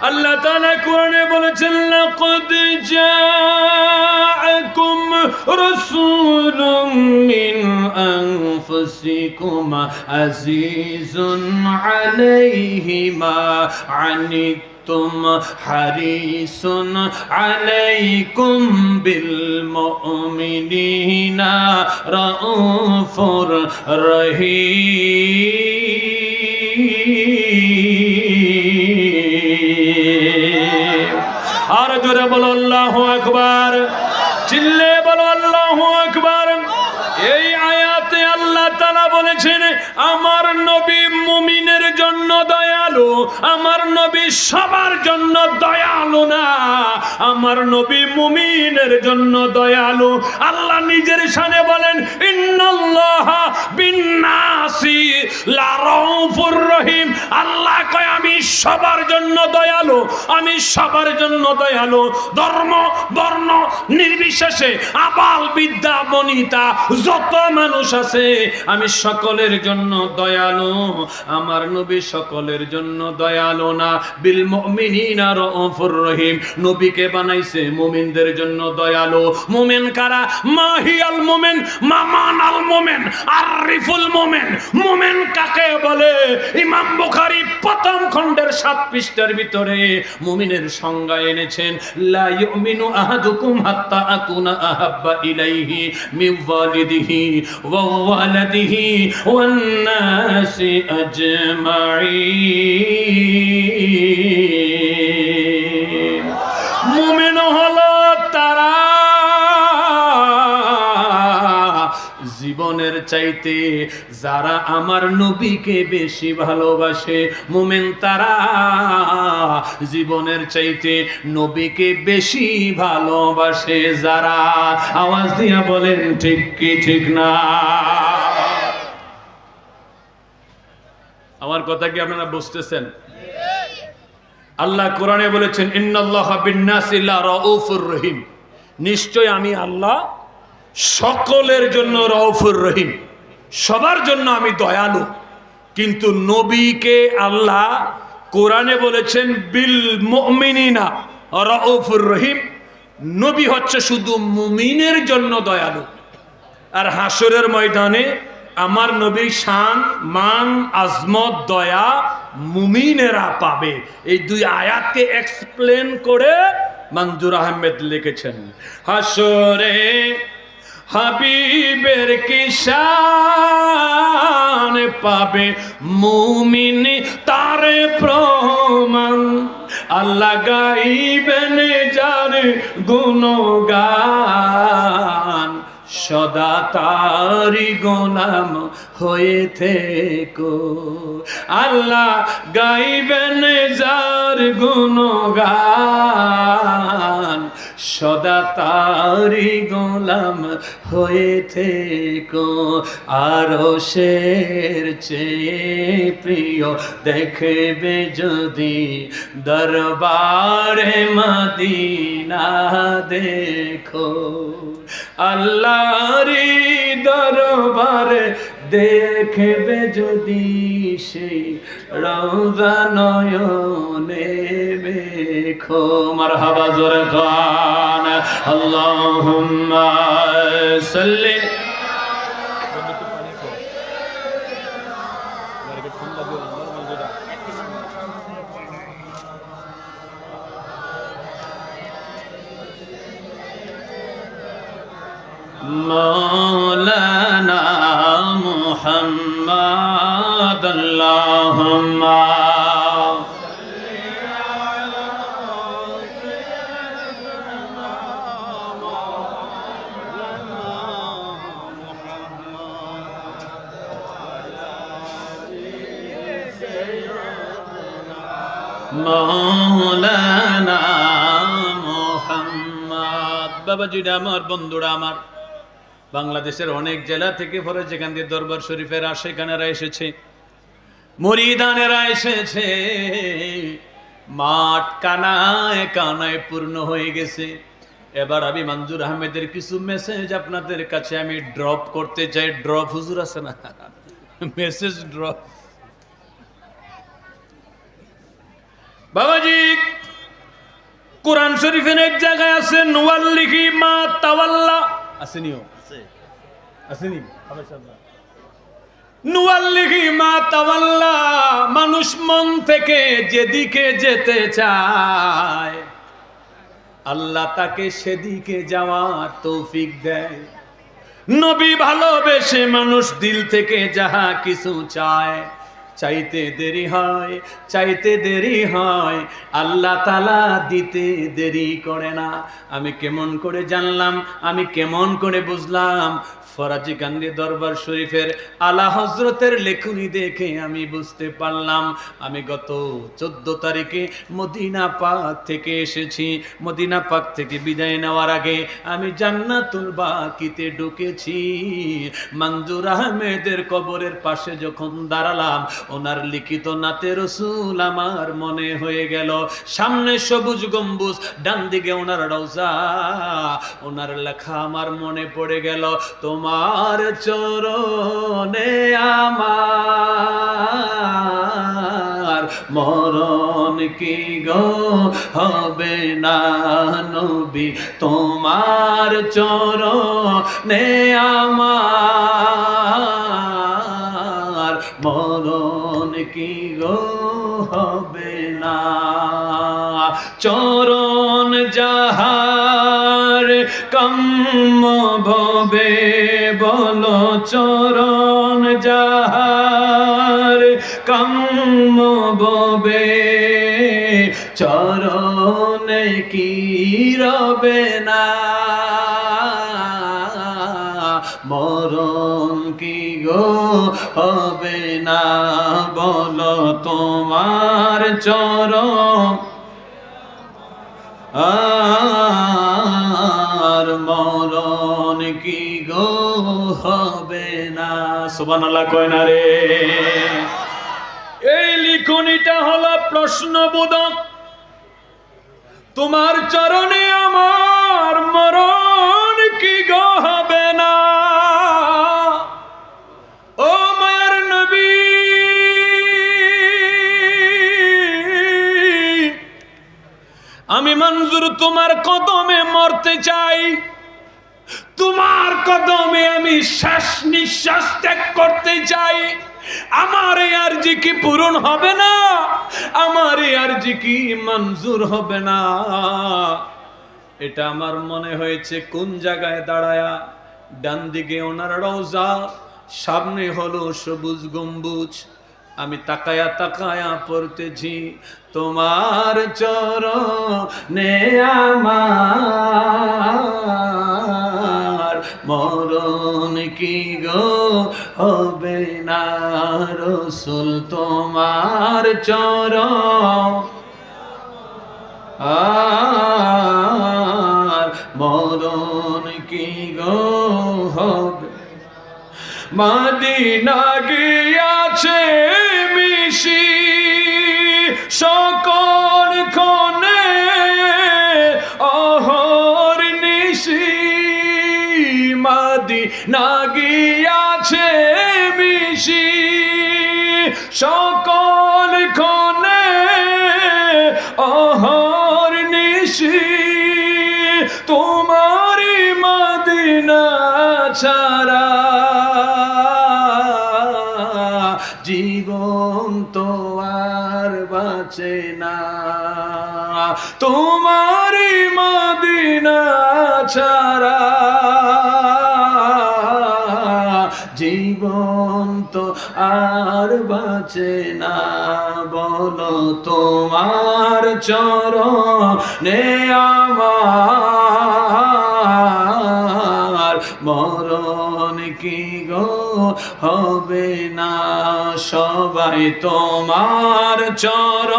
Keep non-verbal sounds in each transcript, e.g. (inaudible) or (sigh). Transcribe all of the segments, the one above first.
আল্লাহ তাআলা কোরআনে বলেছেন লাকাদ জাআকুম রাসূলুম মিন আনফুসিকুম আজিজুন আলাইহি মা আনিতুম হারিসুন আলাইকুম বিল মুমিনিনা রাউফুর রহিম জোরে বলো, আল্লাহ আকবার। চিল্লে বলো, আল্লাহ আকবার। এই আয়াতে আল্লাহ তালা বলেছেন, আমার নবী মুমিনের জন্য দয়ালু, আমার নবী সবার জন্য দয়ালু না। আমার নবী মুমিনের জন্য দয়ালু। আল্লাহ নিজের শানে বলেন বিন্নাসি লারাউফুর রহিম। আল্লাহ কয়, আমি সবার জন্য দয়ালু, আমি সবার জন্য দয়ালু। ধর্ম, বর্ণ নির্বিশেষে আবাল বিদ্যা বনিতা, যত মানুষ আছে, আমি সকলের জন্য দয়ালু, আমার নবী সকলের জন্য দয়ালু না। বিল মুমিনিনা রাউফুর রহিম। নবীকে বানাইছে? মুমিনদের জন্য দয়ালু। মুমিন কারা? মাহিয়াল মুমিন মামান আল মুমিন আরিফুল মুমিন। মুমিন কাকে বলে? ইমাম বুখারী প্রথম খণ্ডের সাত পৃষ্ঠার ভিতরে মুমিনের সংজ্ঞা এনেছেন, লা ইউমিনু আহাদুকুম হাত্তা আকুনা আহাব্বা ইলাইহি মিন ওয়ালিদিহি ওয়া ওয়ালাদিহি ওয়ান নাসি আজমাইন চাইতে যারা আমার নবীকে বেশি ভালোবাসে, মোমেন তারা জীবনের চাইতে নবীকে বেশি ভালোবাসে। যারা আওয়াজ দিয়া বলেন, ঠিক কি, ঠিক না? আমার কথা কি আপনারা বুঝতেছেন? আল্লাহ কোরআনে বলেছেন, ইন্নাল্লাহ বিন্নাসি রাউফুর রহিম। নিশ্চয় আমি আল্লাহ সকলের জন্য রউফুর রহিম। সবার জন্য আমি দয়ালু। কিন্তু নবীকে আল্লাহ কোরআনে বলেছেন, বিল মুমিনিনা রউফুর রহিম। নবী হচ্ছে শুধু মুমিনের জন্য দয়ালু। আর হাসরের ময়দানে আমার নবীর শান, মান, আজমত, দয়া মুমিনেরা পাবে। এই দুই আয়াতকে এক্সপ্লেন করে মঞ্জুর আহমেদ লিখেছেন হাসরে হাবিবের কিষান পাবে মুমিন? তার প্রমাণ আল্লাহ গাইবেন যার গুণগান। সদা তারি গোলাম হয়ে থেকো। আল্লাহ গাইবেন যার গুণগান। সদা তারি গোলাম হয়ে থেকো। আরও শের চেয়ে প্রিয় দেখবে যদি দরবারে মদিনা দেখো। আল্লাহরি দরবারে দেখবে যদি সেই রওজা নয়নে দেখো মারহাবা জোরে খান আল্লাহুম্মা সাল্লি মৌলানা মোহাম্মদ। বাবাজিরা আমার, বন্ধুরা আমার। বাংলাদেশের অনেক জেলা থেকে পরে যেখান দিয়ে দরবার শরীফের আশেখানেরা এসেছে, মরিদানেরা এসেছে। মাঠ কানায় কানায় পূর্ণ হয়ে গেছে। এবার আমি মঞ্জুর আহমেদের কিছু মেসেজ আপনাদের কাছে আমি ড্রপ করতে চাই। ড্রপ হুজুর আছে না? (laughs) মেসেজ ড্রপ বাবাজি কোরআন শরীফের এক জায়গায় আছে নুয়াল্লিহি মা তাওয়াল্লা। আসেনিও আসেনি নুয়াল্লিহি মা তাওয়াল্লা মানুষ মন থেকে যেদিকে যেতে চায় আল্লাহ তাকে সেদিকে যাওয়ার তৌফিক দেয়। নবী ভালোবেসে মানুষ দিল থেকে যাহা কিছু চায়। চাইতে দেরি হয়, চাইতে দেরি হয়। আল্লাহ তালা দিতে দেরি করে না। আমি কেমন করে জানলাম, আমি কেমন করে বুঝলাম। ফরাজি গান্ধী দরবার শরীফের আলা হজরতের লেখনী দেখে আমি বুঝতে পারলাম, আমি গত চোদ্দ তারিখে মদিনা পাক থেকে এসেছি। মদিনা পাক থেকে বিদায় নেওয়ার আগে আমি জান্নাতুল বাকিতে ঢুকেছি। মঞ্জুর আহমেদের কবরের পাশে যখন দাঁড়ালাম ওনার লিখিত নাতে রসুল আমার মনে হয়ে গেল। সামনে সবুজ গম্বুজ, ডান দিকে ওনার রওজা। ওনার লেখা আমার মনে পড়ে গেল, তোমার চরণে আমার মরণ কি গো হবে না নবী? তোমার চরণে আমার মরণ কি গো হবে না? চরণ যাহার কম্ম ভবে, বলো চরণ যাহার কম্ম ভবে। চরণে কি রবে না? মরণ গো, হবে না বলো তোমার চরণ। আর মরণ কি গো, হবে না। সুবান আল্লাহ কয় না রে। এই লিখনিটা হলো প্রশ্নবোধক। তোমার চরণে মঞ্জুর তোমার কদমে মরতে চাই। তোমার কদমে আমি শ্বাস নিঃশ্বাস ত্যাগ করতে চাই। আমার এই আরজি কি পূরণ হবে না? আমার এই আরজি কি মঞ্জুর হবে না? এটা আমার মনে হয়েছে কোন জায়গায় দাঁড়ায়া ডান দিকে ওনার রওজা, সামনে হলো সবুজ গম্বুজ আমি তাকায়া তাকায়া পড়তেছি, তোমার চরণে আমার মরণ কি গো হবে না রসুল তোমার চর আর মরণ কি গো হবে? মাদিনা গিয়াছে মিশি সকল ক্ষণে অহর নিশি মাদিনা গিয়াছে মিশি সকল ক্ষণে অহর নিশি তোমারি মদিনা ছাড়া বাঁচে না। তোমারি মদিনা ছাড়া জীবন তো আর বাঁচে না। বলো তোমার চরণে আমার মরণ কি গো হবে না সবাই তোমার চর?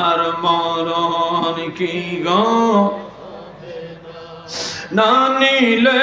আর মরণ কি গো? না নিলে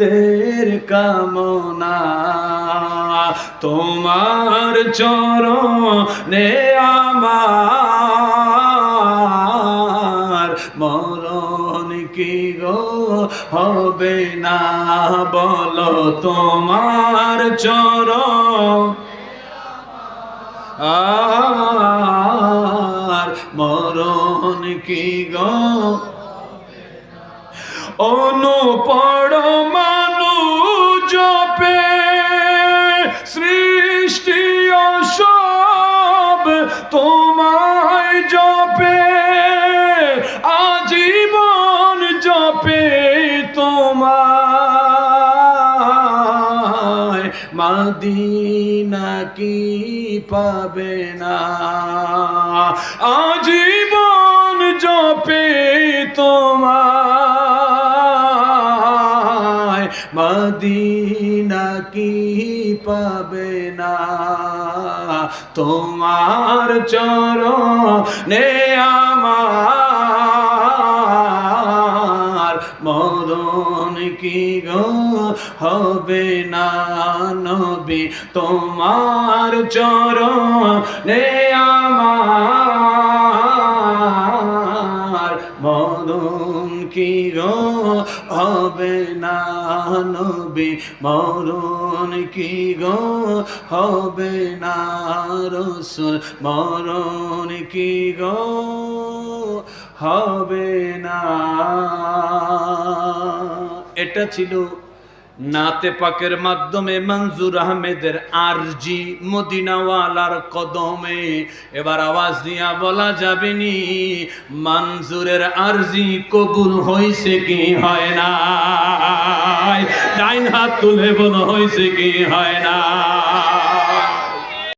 মুদের কামনা, তোমার চরণে আমার মরণ কি গো হবে না? বলো তোমার চরণ আর মরণ কি গো? অনুপড় মাদিনা কি পাবে না? আজীবন জপে তোমায়। মদিনা কি পাবে না? তোমার চরণে আমার মরণ কি গো হবে না? নবী তোমার চরণে আমার মরণ কি গো হবে না নবী? মরণ কি গো হবে না রসুল? মরণ কি গো হবে না? এটা ছিল নাতে পাকের মাধ্যমে মঞ্জুর আহমেদের আরজি মদিনাওয়ালার কদমে। এবার আওয়াজ দিয়া বলা যাবে নি, মঞ্জুরের আরজি কবুল হয়েছে কি হয় না ডাইন হাত তুলে বল হয়েছে কি হয় না